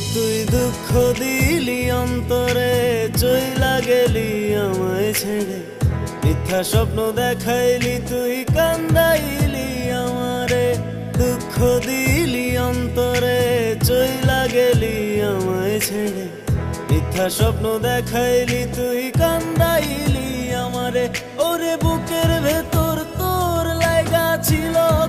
তুই দুঃখ দিলি অন্তরে চইলা গেলি আমায় ছেড়ে। মিথ্যা স্বপ্ন দেখাইলি, তুই কান্দাইলি আমারে। দুঃখ দিলি অন্তরে চইলা গেলি আমায় ছেড়ে। মিথ্যা স্বপ্ন দেখাইলি, তুই কান্দাইলি আমারে। ওরে বুকের ভেতর তোর লাগা ছিল।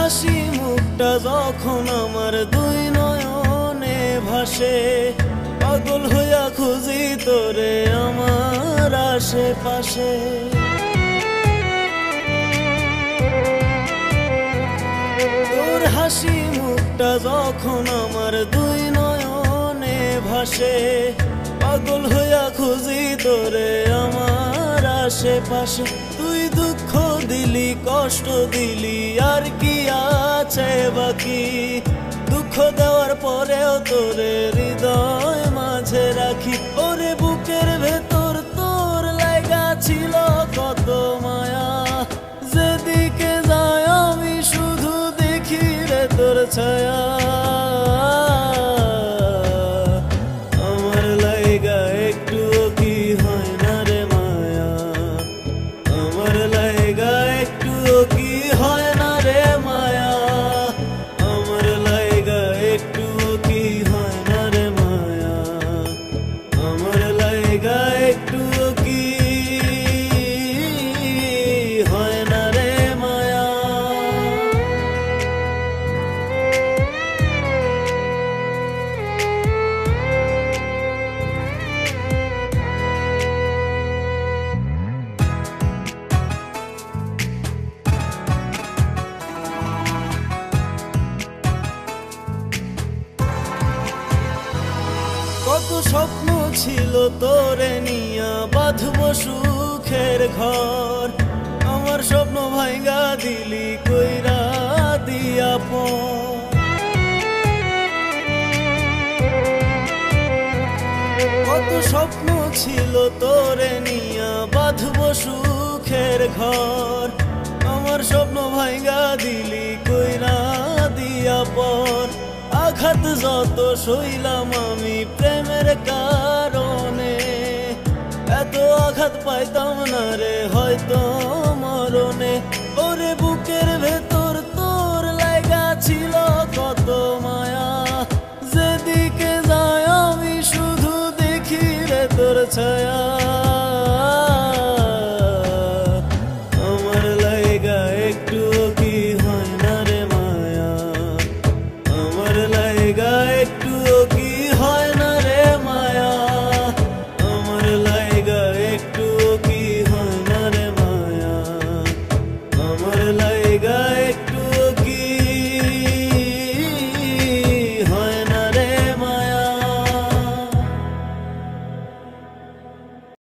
হাসি মুখটা যখন আমার দুই নয়নে ভাসে, পাগল হইয়া খুঁজি তোরে আমার আশেপাশে। তোর হাসি মুখটা যখন আমার দুই নয়নে ভাসে, পাগল হইয়া খুঁজি তোরে আমার আশেপাশে। তুই দুঃখ দিলি, কষ্ট দিলি, আর কি আছে বাকি। দুঃখ দেওয়ার পরেও তোরে হৃদয় কত স্বপ্ন ছিল তোরে নিয়া বাঁধব সুখের ঘর। আমার স্বপ্ন ভাঙ্গা দিলি, কইরা দিয়া কত স্বপ্ন ছিল তোরে নিয়া বাঁধব সুখের ঘর। আমার স্বপ্ন ভাঙ্গা দিলি, কইরা দিয়া পর। আঘাত যত সইলাম আমি কারণে এত আঘাত পাইতাম না রে, হয়তো মরণে। ওরে বুকের ভেতর তোর লাগা ছিল কত মায়া। যেদিকে যায় আমি শুধু দেখি রে তোর ছায়া।